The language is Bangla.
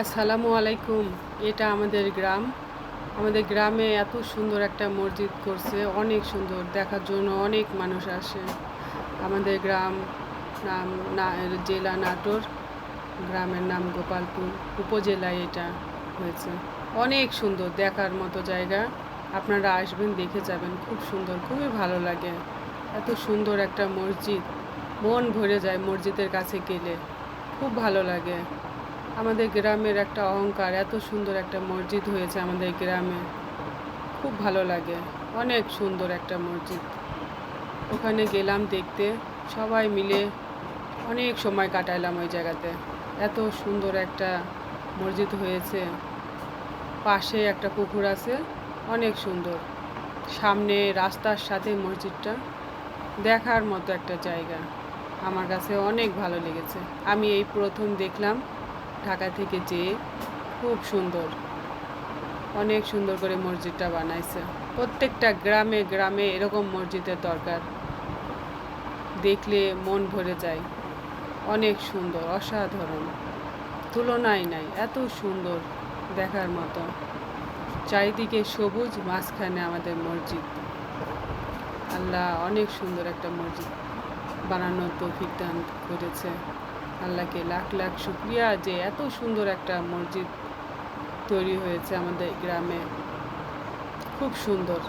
আসসালামু আলাইকুম। এটা আমাদের গ্রাম। আমাদের গ্রামে এত সুন্দর একটা মসজিদ করছে, অনেক সুন্দর। দেখার জন্য অনেক মানুষ আসে। আমাদের গ্রাম নাম না, জেলা নাটোর, গ্রামের নাম গোপালপুর, উপজেলায় এটা হয়েছে। অনেক সুন্দর, দেখার মতো জায়গা। আপনারা আসবেন, দেখে যাবেন। খুব সুন্দর, খুবই ভালো লাগে। এত সুন্দর একটা মসজিদ। মন ভরে যায় মসজিদের কাছে গেলে। খুব ভালো লাগে। আমাদের গ্রামের একটা অহংকার, এত সুন্দর একটা মসজিদ হয়েছে আমাদের গ্রামে। খুব ভালো লাগে, অনেক সুন্দর একটা মসজিদ। ওখানে গেলাম দেখতে, সবাই মিলে অনেক সময় কাটাইলাম ওই জায়গাতে। এত সুন্দর একটা মসজিদ হয়েছে। পাশে একটা পুকুর আছে, অনেক সুন্দর। সামনে রাস্তার সাথে মসজিদটা, দেখার মতো একটা জায়গা। আমার কাছে অনেক ভালো লেগেছে। আমি এই প্রথম দেখলাম ঢাকা থেকে যেয়ে খুব সুন্দর। অনেক সুন্দর করে মসজিদটা বানাইছে। প্রত্যেকটা গ্রামে গ্রামে এরকম মসজিদের দরকার। দেখলে মন ভরে যায়। অনেক সুন্দর, অসাধারণ। তুলনায় নাই, এত সুন্দর দেখার মতো। চারিদিকে সবুজ, মাঝখানে আমাদের মসজিদ। আল্লাহ অনেক সুন্দর একটা মসজিদ বানানোর তৌফিক দান করেছে। আল্লাহকে লাখ লাখ শুক্রিয়া যে এত সুন্দর একটা মসজিদ তৈরি হয়েছে আমাদের গ্রামে। খুব সুন্দর।